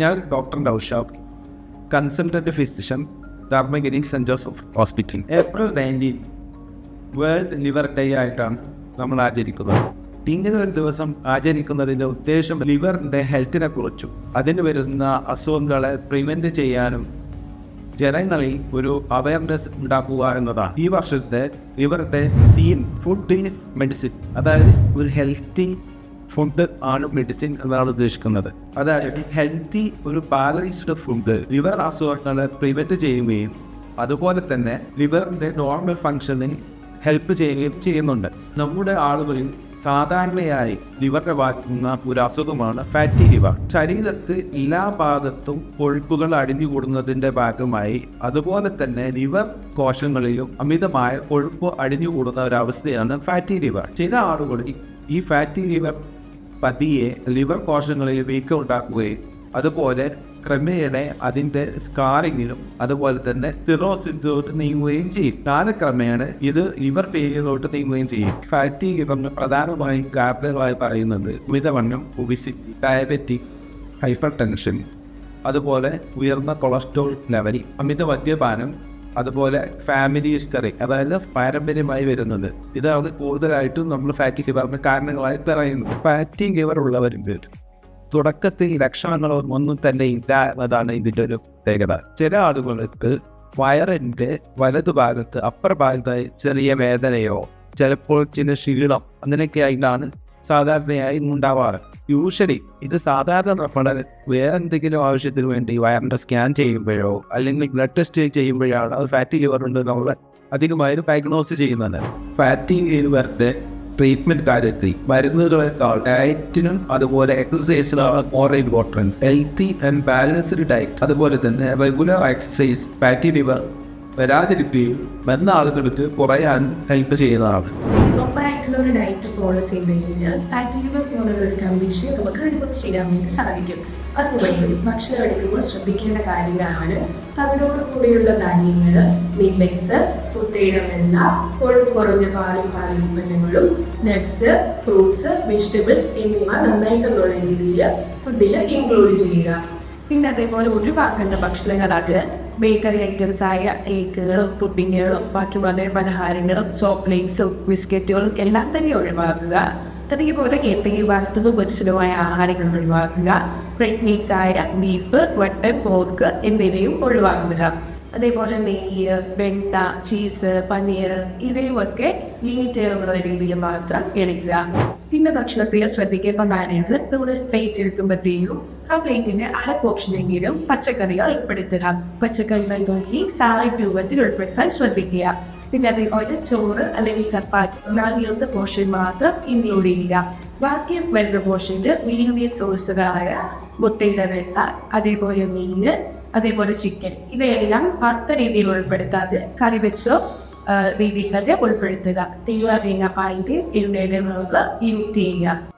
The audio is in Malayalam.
ഞാൻ doctor Aushab consultant physician Dharmagiri saint Joseph hospital April nineteen world liver day ആയിട്ടാണ് നമ്മൾ ആചരിക്കുന്നത്. ഇങ്ങനെ ഒരു ദിവസം ആചരിക്കുന്നതിന്റെ ഉദ്ദേശം ലിവറിന്റെ ഹെൽത്തിനെ കുറിച്ചും അതിന് വരുന്ന അസുഖങ്ങളെ പ്രിവെന്റ് ചെയ്യാനും ജനങ്ങളിൽ ഒരു അവയർനെസ് ഉണ്ടാക്കുക എന്നതാണ്. ഈ വർഷത്തെ ലിവറിന്റെ തീം ഫുഡ് ഈസ് മെഡിസിൻ അതായത് ഒരു ഹെൽത്തി ഫുഡ് ആണ് മെഡിസിൻ എന്നാണ് ഉദ്ദേശിക്കുന്നത്. അതായത് ഹെൽത്തി ഒരു ബാലൻസ്ഡ് ഫുഡ് ലിവർ അസുഖങ്ങളെ പ്രിവെന്റ് ചെയ്യുകയും അതുപോലെ തന്നെ ലിവറിന്റെ നോർമൽ ഫങ്ഷനിൽ ഹെൽപ്പ് ചെയ്യുകയും ചെയ്യുന്നുണ്ട്. നമ്മുടെ ആളുകളിൽ സാധാരണയായി ലിവറിനെ ബാധിക്കുന്ന ഒരു അസുഖമാണ് ഫാറ്റി ലിവർ ശരീരത്ത് എല്ലാ ഭാഗത്തും കൊഴുപ്പുകൾ അടിഞ്ഞുകൂടുന്നതിന്റെ ഭാഗമായി അതുപോലെ തന്നെ ലിവർ കോശങ്ങളിലും അമിതമായ കൊഴുപ്പ് അടിഞ്ഞുകൂടുന്ന ഒരു അവസ്ഥയാണ് ഫാറ്റി ലിവർ ചില ആളുകളിൽ ഈ ഫാറ്റി ലിവർ പതിയെ ലിവർ കോശങ്ങളിൽ വീക്കം ഉണ്ടാക്കുകയും അതുപോലെ ക്രമേണ അതിന്റെ സ്കാറിങ്ങിനും അതുപോലെ തന്നെ സിറോസിലോട്ട് നീങ്ങുകയും ചെയ്യും. കാലക്രമേണ ഇത് ലിവർ ഫെയിലിയറിലോട്ട് നീങ്ങുകയും ചെയ്യും. ഫാറ്റി ലിവറിന് പ്രധാനമായും കാരണങ്ങളായി പറയുന്നത് മിതവണ്ണം ഒബിസിറ്റി ഡയബറ്റിക് ഹൈപ്പർ ടെൻഷൻ അതുപോലെ ഉയർന്ന കൊളസ്ട്രോൾ ലെവൽ അമിത മദ്യപാനം അതുപോലെ ഫാമിലി ഹിസ്റ്ററി അതായത് പാരമ്പര്യമായി വരുന്നത്. ഇതാണ് കൂടുതലായിട്ടും നമ്മൾ ഫാറ്റി ലിവറിന് കാരണങ്ങളായി പറയുന്നത്. ഫാറ്റി ലിവർ ഉള്ളവരുണ്ട് തുടക്കത്തിൽ ലക്ഷണങ്ങളോ ഒന്നും തന്നെ ഇല്ല എന്നതാണ് ഇതിന്റെ ഒരു പ്രത്യേകത. ചില ആളുകൾക്ക് വയറിന്റെ വലതുഭാഗത്ത് അപ്പർ ഭാഗത്തായി ചെറിയ വേദനയോ ചിലപ്പോൾ ചില ക്ഷീണം അങ്ങനെയൊക്കെ ആയിട്ടാണ് സാധാരണയായി ഉണ്ടാവാറ് യൂഷ്വലി ഇത് സാധാരണ നമ്മൾ വേറെന്തെങ്കിലും ആവശ്യത്തിന് വേണ്ടി വയറിന്റെ സ്കാൻ ചെയ്യുമ്പോഴോ അല്ലെങ്കിൽ ബ്ലഡ് ടെസ്റ്റ് ചെയ്യുമ്പോഴാണ് അത് ഫാറ്റി ലിവർ ഉണ്ട് നമ്മൾ അധികമായും ഡയഗ്നോസ് ചെയ്യുന്നത്. ഫാറ്റി ലിവറിന്റെ ട്രീറ്റ്മെന്റ് കാര്യത്തിൽ മരുന്നുകളെക്കാൾ ഡയറ്റിനും അതുപോലെ എക്സസൈസിനാണ് more important healthy and balanced diet അതുപോലെ തന്നെ റെഗുലർ എക്സസൈസ് ഫാറ്റി ലിവർ വരാതിരിക്കുകയും വന്ന ആളുകൾക്ക് കുറയാൻ ഹെൽപ്പ് ചെയ്യുന്നതാണ്. പ്രോപ്പറായിട്ടുള്ള ഒരു ഡയറ്റ് ഫോളോ ചെയ്ത് കഴിഞ്ഞാൽ ഫാറ്റ് ലിവർ പോലുള്ള ഒരു കണ്ടീഷൻ നമുക്ക് റിമൂവ് ചെയ്യാൻ വേണ്ടി സാധിക്കും. അതുപോലെ ഭക്ഷണം എടുക്കുമ്പോൾ ശ്രദ്ധിക്കേണ്ട കാര്യങ്ങളാണ്. അതിനോട് കൂടിയുള്ള ധാന്യങ്ങൾ മില്ലറ്റ്സ് മുട്ടയുടെ വെള്ള കൊഴുപ്പ് കുറഞ്ഞ പാലും പാൽ ഉൽപ്പന്നങ്ങളും നട്ട്സ് ഫ്രൂട്ട്സ് വെജിറ്റബിൾസ് എന്നിവ നന്നായിട്ടുള്ള രീതിയിൽ ഫുഡിൽ ഇൻക്ലൂഡ് ചെയ്യുക. പിന്നെ അതേപോലെ ഒഴിവാക്കേണ്ട ഭക്ഷണങ്ങളാണ് ബേക്കറി ഐറ്റംസ് ആയ കേക്കുകളും പുഡിങ്ങുകളും ബാക്കി മധുര പലഹാരങ്ങളും ചോക്ലേറ്റ്സും ബിസ്ക്കറ്റുകളും എല്ലാം തന്നെ ഒഴിവാക്കുക. അതേപോലെ എപ്പോഴും വറുത്തതും പൊരിച്ചതുമായ ആഹാരങ്ങൾ ഒഴിവാക്കുക. പ്രഗ്നൻസ് ആയ ബീഫ് വട്ടൻ പോർക്ക് എന്നിവയും ഒഴിവാക്കുക. അതേപോലെ നെയ്യ് വെണ്ട ചീസ് പനീർ ഇവയുമൊക്കെ ലിമിറ്റുള്ള രീതിയിൽ മാത്രം എടുക്കുക. പിന്നെ ഭക്ഷണത്തിൽ ശ്രദ്ധിക്കേണ്ട കാര്യങ്ങൾ നമ്മൾ പ്ലേറ്റ് എടുക്കുമ്പോഴത്തേക്കും ആ പ്ലേറ്റിന്റെ അര പോർഷനെങ്കിലും പച്ചക്കറികൾ ഉൾപ്പെടുത്തുക. പച്ചക്കറികൾ നോക്കി സാലഡ് രൂപത്തിൽ ഉൾപ്പെടുത്താൻ ശ്രദ്ധിക്കുക. പിന്നെ അതേപോലെ ചോറ് അല്ലെങ്കിൽ ചപ്പാത്തി നാലിലൊന്ന് പോർഷൻ മാത്രം ഇൻക്ലൂഡ് ചെയ്യുക. ബാക്കി വരുന്ന പോർഷനിൽ മീനിയ സോഴ്സുകളായ മുട്ടയുടെ വെള്ള അതേപോലെ മീന് അതേപോലെ ചിക്കൻ ഇവയെല്ലാം വറുത്ത രീതിയിൽ ഉൾപ്പെടുത്താതെ കറി വെച്ചോ തന്നെ ഉൾപ്പെടുത്തുക. പാലിന്റെ എണ്ണയുടെ നമുക്ക് ലിമിറ്റ് ചെയ്യുക.